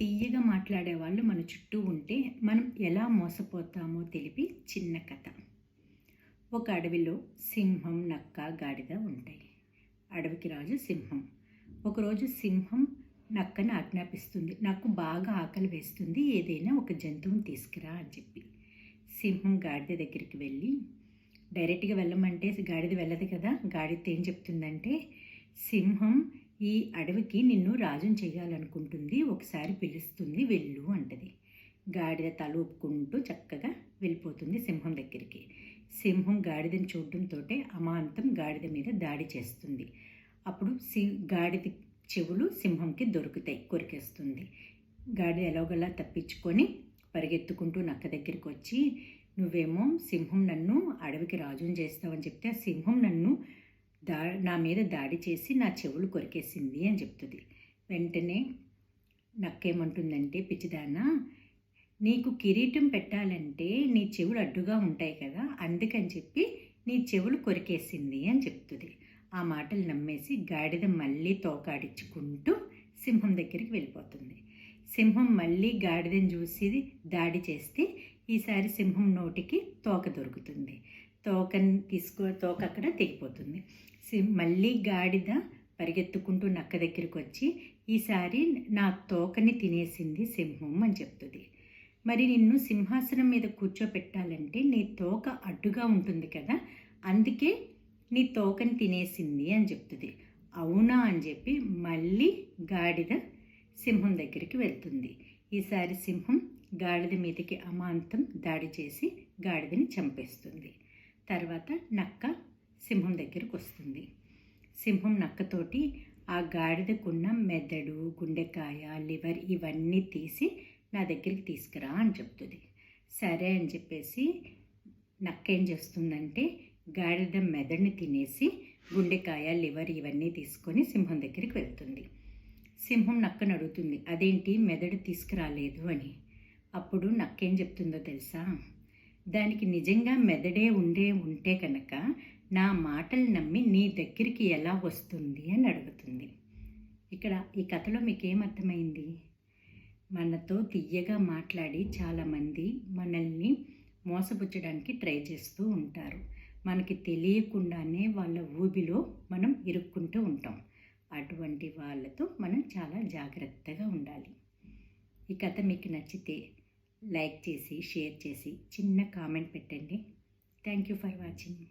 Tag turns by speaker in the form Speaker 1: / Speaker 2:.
Speaker 1: తీయగా మాట్లాడే వాళ్ళు మన చుట్టూ ఉంటే మనం ఎలా మోసపోతామో తెలిపి చిన్న కథ. ఒక అడవిలో సింహం నక్క గాడిద ఉంటాయి. అడవికి రాజు సింహం. ఒకరోజు సింహం నక్కని ఆజ్ఞాపిస్తుంది. నాకు బాగా ఆకలి వేస్తుంది. ఏదైనా ఒక జంతువుని తీసుకురా అని చెప్పి. సింహం గాడిద దగ్గరికి వెళ్ళి డైరెక్ట్గా వెళ్ళమంటే గాడిద వెళ్ళదు కదా. గాడిద ఏం చెప్తుందంటే సింహం ఈ అడవికి నిన్ను రాజుని చేయాలనుకుంటుంది ఒకసారి పిలుస్తుంది వెళ్ళు అంటది. గాడిద తల ఊపుకుంటూ చక్కగా వెళ్ళిపోతుంది సింహం దగ్గరికి. సింహం గాడిదని చూడటంతో అమాంతం గాడిద మీద దాడి చేస్తుంది. అప్పుడు సి గాడిద చెవులు సింహంకి దొరుకుతాయి కొరికేస్తుంది. గాడిద ఎలాగోలా తప్పించుకొని పరిగెత్తుకుంటూ నక్క దగ్గరికి వచ్చి నువ్వేమో సింహం నన్ను అడవికి రాజుని చేస్తావని చెప్తే ఆ సింహం నన్ను దా నా మీద దాడి చేసి నా చెవులు కొరికేసింది అని చెప్తుంది. వెంటనే నక్కేమంటుందంటే పిచ్చిదానా నీకు కిరీటం పెట్టాలంటే నీ చెవులు అడ్డుగా ఉంటాయి కదా అందుకని చెప్పి నీ చెవులు కొరికేసింది అని చెప్తుంది. ఆ మాటలు నమ్మేసి గాడిద మళ్ళీ తోకాడించుకుంటూ సింహం దగ్గరికి వెళ్ళిపోతుంది. సింహం మళ్ళీ గాడిదని చూసి దాడి చేస్తే ఈసారి సింహం నోటికి తోక దొరుకుతుంది. తోకని తీసుకో తోక అక్కడ తెగిపోతుంది. మళ్ళీ గాడిద పరిగెత్తుకుంటూ నక్క దగ్గరికి వచ్చి ఈసారి నా తోకని తినేసింది సింహం అని చెప్తుంది. మరి నిన్ను సింహాసనం మీద కూర్చోపెట్టాలంటే నీ తోక అడ్డుగా ఉంటుంది కదా అందుకే నీ తోకని తినేసింది అని చెప్తుంది. అవునా అని చెప్పి మళ్ళీ గాడిద సింహం దగ్గరికి వెళ్తుంది. ఈసారి సింహం గాడిద మీదకి అమాంతం దాడి చేసి గాడిదని చంపేస్తుంది. తర్వాత నక్క సింహం దగ్గరకు వస్తుంది. సింహం నక్కతోటి ఆ గాడిదకున్న మెదడు గుండెకాయ లివర్ ఇవన్నీ తీసి నా దగ్గరికి తీసుకురా అని చెప్తుంది. సరే అని చెప్పేసి నక్క ఏం చేస్తుందంటే గాడిద మెదడుని తినేసి గుండెకాయ లివర్ ఇవన్నీ తీసుకొని సింహం దగ్గరికి వెళ్తుంది. సింహం నక్కను అడుగుతుంది అదేంటి మెదడు తీసుకురాలేదు అని. అప్పుడు నక్కేం చెప్తుందో తెలుసా? దానికి నిజంగా మెదడే ఉండే ఉంటే కనుక నా మాటలు నమ్మి నీ దగ్గరికి ఎలా వస్తుంది అని అడుగుతుంది. ఇక్కడ ఈ కథలో మీకేమర్థమైంది? మనతో తీయగా మాట్లాడి చాలామంది మనల్ని మోసపుచ్చడానికి ట్రై చేస్తూ ఉంటారు. మనకి తెలియకుండానే వాళ్ళ ఊబిలో మనం ఇరుక్కుంటూ ఉంటాం. అటువంటి వాళ్ళతో మనం చాలా జాగ్రత్తగా ఉండాలి. ఈ కథ మీకు నచ్చితే లైక్ చేసి షేర్ చేసి చిన్న కామెంట్ పెట్టండి. Thank you for watching